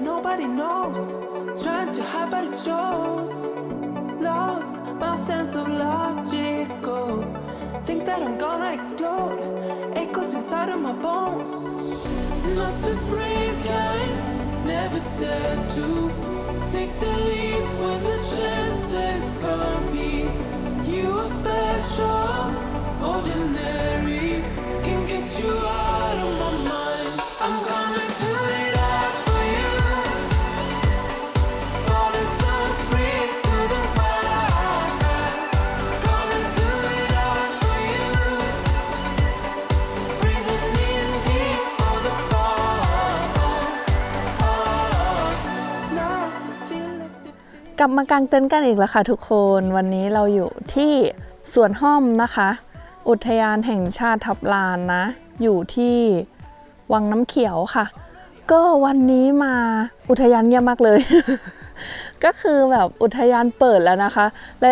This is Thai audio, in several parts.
nobody knows. Trying to hide, but it shows. Lost my sense of logical. Think that I'm gonna explode. Echoes inside of my bones. Not the brave kind, never dare to take the leap when the chances come. Me, กลับมากางเต็นท์กันอีกแล้วค่ะทุกคนวันนี้เราอยู่ที่สวนห้อมนะคะ อุทยานแห่งชาติทับลานนะ อยู่ที่วังน้ำเขียวค่ะ ก็วันนี้มาอุทยานเงียบมากเลย ก็คือแบบอุทยานเปิดแล้วนะคะ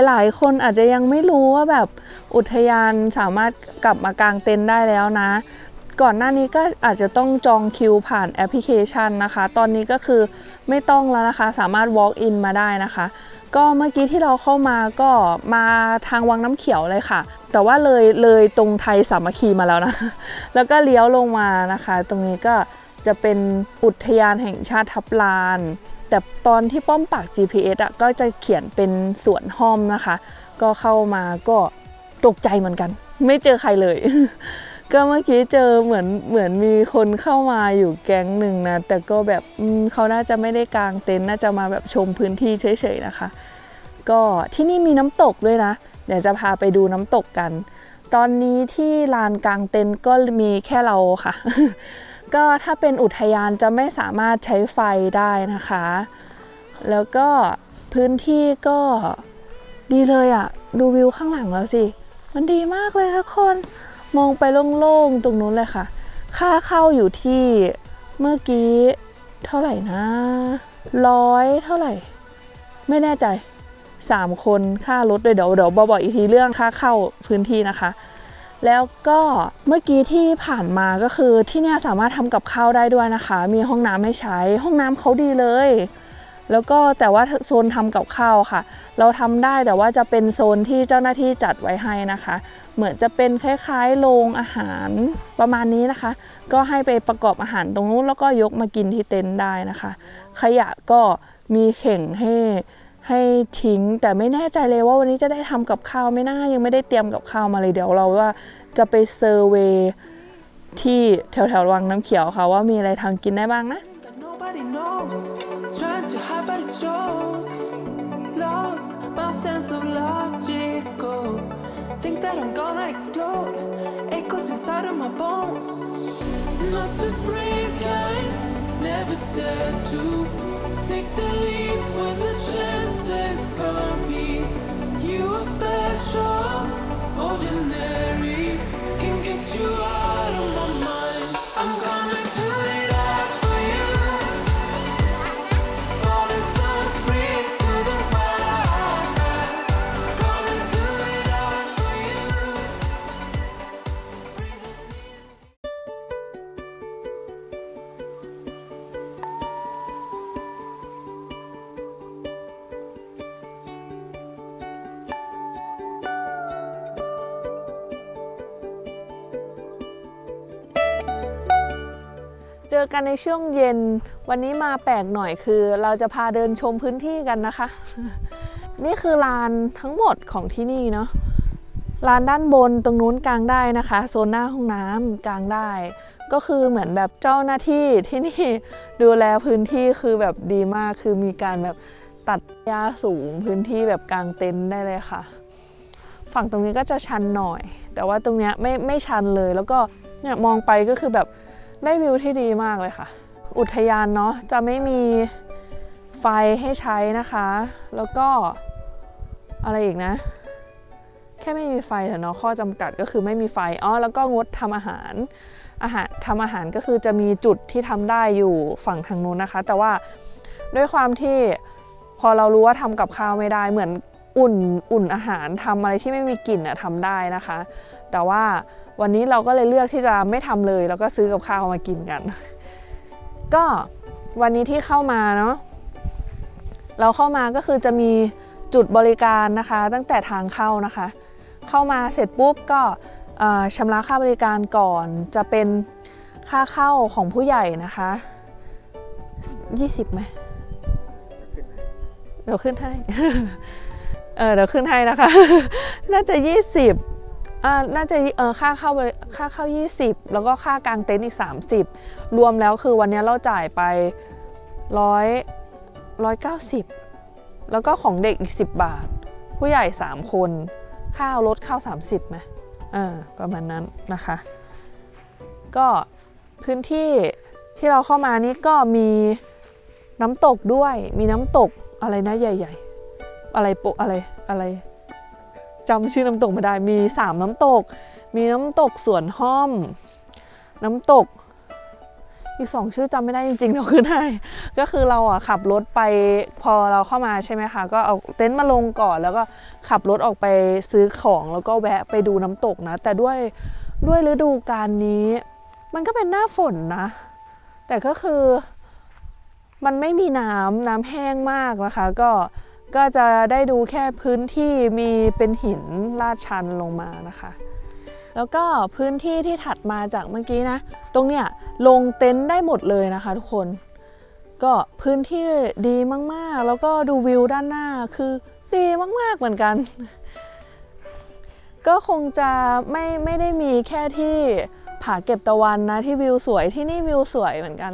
หลายๆ คนอาจจะยังไม่รู้ว่าแบบอุทยานสามารถกลับมากางเต็นท์ได้แล้วนะ ก่อนหน้านี้ก็อาจจะต้องจองคิวผ่านแอปพลิเคชันนะคะ ตอนนี้ก็คือไม่ต้องแล้วนะคะ สามารถ walk in มาได้นะคะ ก็เมื่อกี้ที่เราเข้ามาก็มาทางวังน้ำเขียวเลยค่ะ แต่ว่าเลยเลยตรงไทยสามัคคีมาแล้วนะ แล้วก็เลี้ยวลงมานะคะ ตรงนี้ก็จะเป็นอุทยานแห่งชาติทับลาน แต่ตอนที่ป้อมปาก GPS อะก็จะเขียนเป็นสวนห้อมนะคะ ก็เข้ามาก็ตกใจเหมือนกัน ไม่เจอใครเลย ก็เมื่อกี้เจอเหมือนเหมือนมีคนเข้ามาอยู่แก๊งหนึ่งนะ แต่ก็แบบเขาน่าจะไม่ได้กางเต็นท์น่าจะมาแบบชมพื้นที่เฉยๆนะคะ ก็ที่นี่มีน้ำตกด้วยนะ เดี๋ยวจะพาไปดูน้ำตกกัน ตอนนี้ที่ลานกลางเต็นท์ก็มีแค่เราค่ะ ก็ถ้าเป็นอุทยานจะไม่สามารถใช้ไฟได้นะคะ แล้วก็พื้นที่ก็ดีเลยอะ่ะ ดูวิวข้างหลังแล้วสิ มันดีมากเลยทุกคน มองไปโล่งๆตรงนู้นเลยค่ะ ค่าเข้าอยู่ที่เมื่อกี้เท่าไหร่นะร้อยเท่าไหร่ ไม่แน่ใจ 3 คนค่ารถเลยเดี๋ยวเดี๋ยวบอกอีกทีเรื่องค่าเข้าพื้นที่นะคะ แล้วก็เมื่อกี้ที่ผ่านมาก็คือที่เนี่ยสามารถทำกับข้าวได้ด้วยนะคะ มีห้องน้ำให้ใช้ ห้องน้ำเขาดีเลย แล้วก็แต่ว่าโซนทำกับข้าวค่ะ เราทำได้แต่ว่าจะเป็นโซนที่เจ้าหน้าที่จัดไว้ให้นะคะ เหมือนจะเป็นคล้ายๆโรงอาหารประมาณนี้นะคะ ก็ให้ไปประกอบอาหารตรงนู้นแล้วก็ยกมากินที่เต็นท์ได้นะคะ ขยะก็มีเข่งให้ให้ทิ้งแต่ไม่แน่ใจเลยว่าวันนี้จะได้ทำกับข้าวไม่น่ายังไม่ได้เตรียมกับข้าวมาเลยเดี๋ยวเราว่าจะไปเซอร์เวย์ที่แถวๆวังน้ำเขียวค่ะว่ามีอะไรทำกินได้บ้างนะ Lost my sense of logical. Think that I'm gonna explode. Echoes inside of my bones. Not the brave kind, never dare to take the อกันในช่วงเย็น วันนี้มาแปลกหน่อยคือ เราจะพาเดินชมพื้นที่กันนะคะ นี่คือลานทั้งหมดของที่นี่เนาะลานด้านบนตรงนู้นกลางได้นะคะ โซนหน้าห้องน้ำกลางได้ ก็คือเหมือนแบบเจ้าหน้าที่ที่นี่ดูแลพื้นที่คือแบบดีมากคือมีการแบบตัดหญ้าสูงพื้นที่แบบกลางเต็นท์ได้เลยค่ะ ฝั่งตรงนี้ก็จะชันหน่อย แต่ว่าตรงเนี้ยไม่ไม่ชันเลยแล้วก็เนี่ยมองไปก็คือแบบ ได้วิวที่ดีมากเลยค่ะ อุทยานเนาะจะไม่มีไฟให้ใช้นะคะ แล้วก็อะไรอีกนะ แค่ไม่มีไฟเถอะเนาะข้อจำกัดก็คือไม่มีไฟอ๋อแล้วก็งดทำอาหารอาหารทำอาหารก็คือจะมีจุดที่ทำได้อยู่ฝั่งทางนู้นนะคะ แต่ว่าด้วยความที่พอเรารู้ว่าทำกับข้าวไม่ได้เหมือน อุ่นอุ่นอาหารทำอะไรที่ไม่มีกลิ่นอะทำได้นะคะ แต่ว่าวันนี้เราก็เลยเลือกที่จะไม่ทำเลย แล้วก็ซื้อกับข้าวมากินกัน ก็วันนี้ที่เข้ามาเนาะเราเข้ามาก็คือจะมีจุดบริการนะคะ ตั้งแต่ทางเข้านะคะ เข้ามาเสร็จปุ๊บก็ชำระค่าบริการก่อนจะเป็นค่าเข้าของผู้ใหญ่นะคะ 20ไหมเดี๋ยวขึ้นให้ เออเดี๋ยวขึ้นให้นะคะ น่าจะ 20อ่าน่าจะเออค่าเข้าค่าเข้า 20 แล้วก็ค่ากางเต็นท์อีก 30 รวมแล้วคือวันนี้เราจ่ายไปร้อยร้อยเก้าสิบแล้วก็ของเด็กอีก 10 บาท ผู้ใหญ่ 3 คน ข้าวลดข้าว 30ไหมเออประมาณนั้นนะคะ ก็พื้นที่ที่เราเข้ามานี่ก็มีน้ำตกด้วย มีน้ำตกอะไรนะใหญ่ ๆ อะไรโปะอะไรอะไรจำชื่อน้ำตกไม่ได้มี3น้ำตก มีน้ำตกสวนห้อม น้ำตก อีกสองชื่อจำไม่ได้จริงๆเราคือได้ก็คือเราอะขับรถไปพอเราเข้ามาใช่ไหมคะก็เอาเต็นท์มาลงก่อนแล้วก็ขับรถออกไปซื้อของแล้วก็แวะไปดูน้ำตกนะ แต่ด้วยด้วยฤดูกาลนี้ มันก็เป็นหน้าฝนนะ แต่ก็คือมันไม่มีน้ำน้ำแห้งมากนะคะ ก็ ก็จะได้ดูแค่พื้นที่มีเป็นหินลาดชันลงมานะคะ แล้วก็พื้นที่ที่ถัดมาจากเมื่อกี้นะ ตรงเนี้ยลงเต็นท์ได้หมดเลยนะคะทุกคน ก็พื้นที่ดีมากๆ แล้วก็ดูวิวด้านหน้าคือดีมากๆเหมือนกัน ก็คงจะไม่ไม่ได้มีแค่ที่ผาเก็บตะวันนะที่วิวสวยที่นี่วิวสวยเหมือนกัน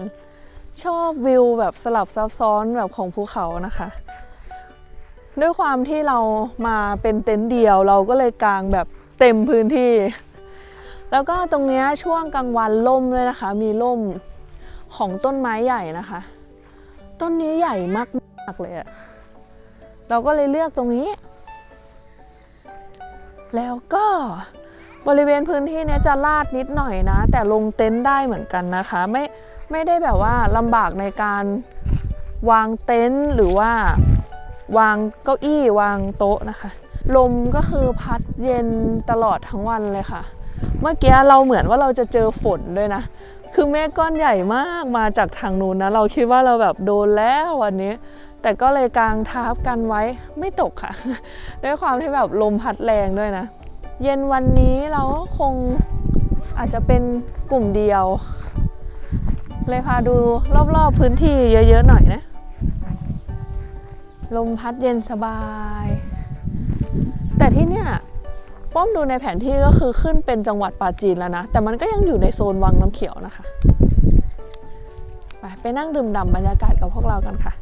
ชอบวิวแบบสลับซับซ้อนแบบของภูเขานะคะ ด้วยความที่เรามาเป็นเต็นท์เดียวเราก็เลยกางแบบเต็มพื้นที่ แล้วก็ตรงนี้ช่วงกลางวันล่มเลยนะคะ มีล่มของต้นไม้ใหญ่นะคะ ต้นนี้ใหญ่มากๆเลยอะเราก็เลยเลือกตรงนี้ แล้วก็บริเวณพื้นที่นี้จะลาดนิดหน่อยนะ แต่ลงเต็นท์ได้เหมือนกันนะคะ ไม่ไม่ได้แบบว่าลำบากในการวางเต็นท์หรือว่า วางเก้าอี้วางโต๊ะนะคะ ลมก็คือพัดเย็นตลอดทั้งวันเลยค่ะ เมื่อกี้เราเหมือนว่าเราจะเจอฝนด้วยนะ คือเมฆก้อนใหญ่มากมาจากทางนู้นนะ เราคิดว่าเราแบบโดนแล้ววันนี้ แต่ก็เลยกางทับกันไว้ไม่ตกค่ะ ด้วยความที่แบบลมพัดแรงด้วยนะ เย็นวันนี้เราก็คงอาจจะเป็นกลุ่มเดียว เลยพาดูรอบๆพื้นที่เยอะๆหน่อยนะ ลมพัดเย็นสบาย แต่ที่เนี่ยป้อมดูในแผนที่ก็คือขึ้นเป็นจังหวัดปาจีนแล้วนะ แต่มันก็ยังอยู่ในโซนวังน้ำเขียวนะคะ ไปไปนั่งดื่มด่ำบรรยากาศกับพวกเรากันค่ะ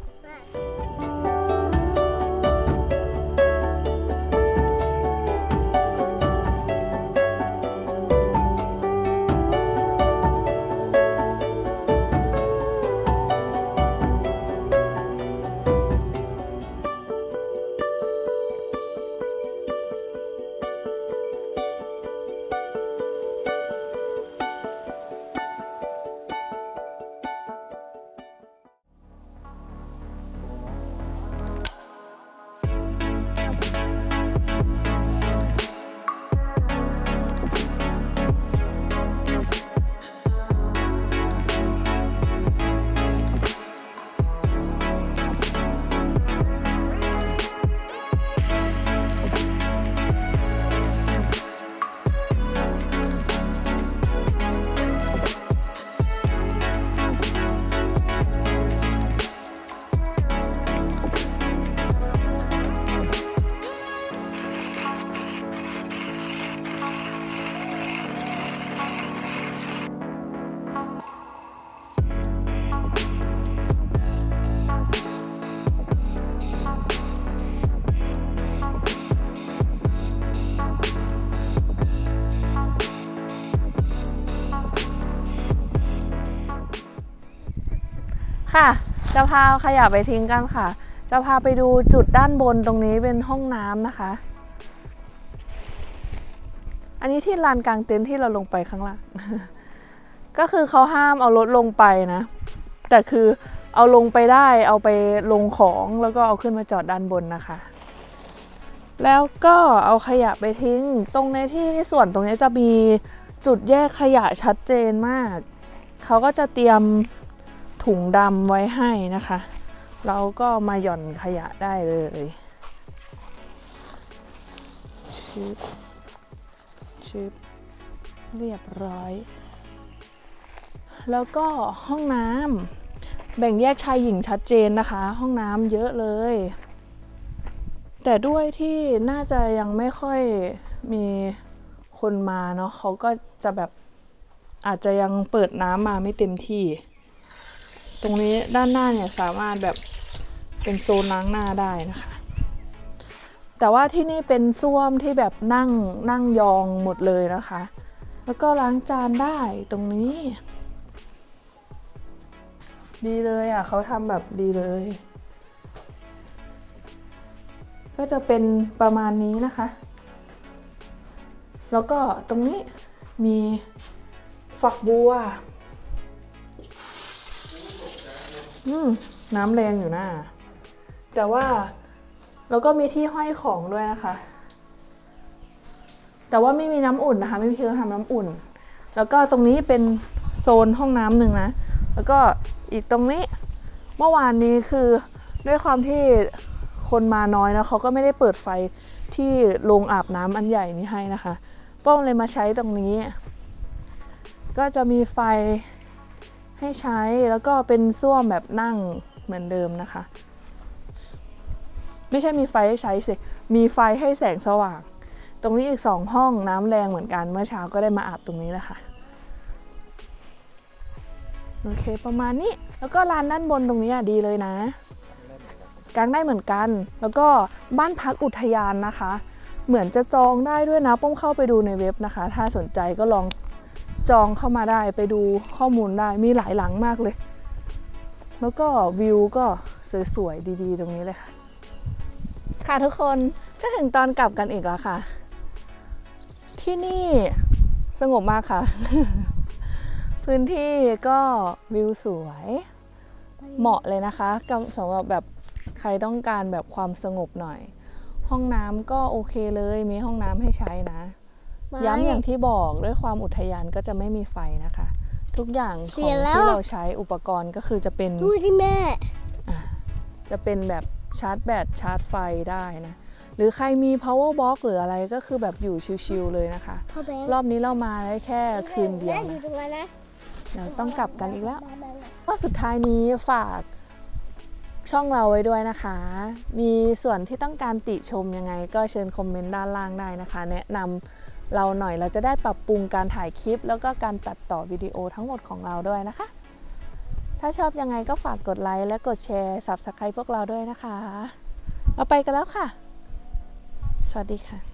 ค่ะ จะพาขยะไปทิ้งกันค่ะ จะพาไปดูจุดด้านบนตรงนี้เป็นห้องน้ำนะคะ อันนี้ที่ลานกลางเต็นท์ที่เราลงไปข้างล่าง ก็คือเขาห้ามเอารถลงไปนะ แต่คือเอาลงไปได้เอาไปลงของแล้วก็เอาขึ้นมาจอดด้านบนนะคะ แล้วก็เอาขยะไปทิ้ง ตรงในที่ส่วนตรงนี้จะมีจุดแยกขยะชัดเจนมาก เขาก็จะเตรียม ถุงดำไว้ให้นะคะ เราก็มาหย่อนขยะได้เลยชิบชิบเรียบร้อย แล้วก็ห้องน้ำแบ่งแยกชายหญิงชัดเจนนะคะ ห้องน้ำเยอะเลย แต่ด้วยที่น่าจะยังไม่ค่อยมีคนมาเนาะเขาก็จะแบบอาจจะยังเปิดน้ำมาไม่เต็มที่ ตรงนี้ด้านหน้าเนี่ยสามารถแบบเป็นโซนล้างหน้าได้นะคะ แต่ว่าที่นี่เป็นส้วมที่แบบนั่งนั่งยองหมดเลยนะคะ แล้วก็ล้างจานได้ตรงนี้ ดีเลยอะเขาทำแบบดีเลย ก็จะเป็นประมาณนี้นะคะ แล้วก็ตรงนี้มีฝักบัว อืมน้ำแรงอยู่นะแต่ว่าแล้วก็มีที่ห้อยของด้วยนะคะ แต่ว่าไม่มีน้ำอุ่นนะคะ ไม่มีเครื่องทำน้ำอุ่น แล้วก็ตรงนี้เป็นโซนห้องน้ำหนึ่งนะ แล้วก็อีกตรงนี้เมื่อวานนี้คือด้วยความที่คนมาน้อยนะเขาก็ไม่ได้เปิดไฟที่โรงอาบน้ำอันใหญ่นี้ให้นะคะ ป้องเลยมาใช้ตรงนี้ ก็จะมีไฟ ให้ใช้แล้วก็เป็นส้วมแบบนั่งเหมือนเดิมนะคะ ไม่ใช่มีไฟให้ใช้สิ มีไฟให้แสงสว่าง ตรงนี้อีกสองห้องน้ำแรงเหมือนกันเมื่อเช้าก็ได้มาอาบตรงนี้แหละค่ะโอเคประมาณนี้แล้วก็ลานด้านบนตรงนี้อะดีเลยนะกางได้เหมือนกัน แล้วก็บ้านพักอุทยานนะคะ เหมือนจะจองได้ด้วยนะป้อมเข้าไปดูในเว็บนะคะ ถ้าสนใจก็ลอง จองเข้ามาได้ไปดูข้อมูลได้มีหลายหลังมากเลย แล้วก็วิวก็สวยๆดีๆ ตรงนี้เลยค่ะ ค่ะทุกคนก็ถึงตอนกลับกันอีกแล้วค่ะ ที่นี่สงบมากค่ะ พื้นที่ก็วิวสวยเหมาะเลยนะคะสำหรับแบบใครต้องการแบบความสงบหน่อย ห้องน้ำก็โอเคเลยมีห้องน้ำให้ใช้นะ ย้ำอย่างที่บอกด้วยความอุทยานก็จะไม่มีไฟนะคะ ทุกอย่างขเสีองยแล้วที่เราใช้อุปกรณ์ก็คือจะเป็นดูที่แม่จะเป็นแบบชาร์จแบตชาร์จไฟได้นะ หรือใครมี power box หรืออะไรก็คือแบบอยู่ชิลๆเลยนะคะพ่อแบงค์รอบนี้เรามาได้แค่คืนเดียวแม่อยู่นะตรงนั้นนะเดี๋ยวต้องกลับกันอีกแล้วแม่แม่แม่ก็สุดท้ายนี้ฝากช่องเราไว้ด้วยนะคะ มีส่วนที่ต้องการติชมยังไงก็เชิญคอมเมนต์ด้านล่างได้นะคะ แนะนำ เราหน่อยเราจะได้ปรับปรุงการถ่ายคลิป แล้วก็การตัดต่อวิดีโอทั้งหมดของเราด้วยนะคะ ถ้าชอบยังไงก็ฝากกดไลค์และกดแชร์ subscribe พวกเราด้วยนะคะ เราไปกันแล้วค่ะ สวัสดีค่ะ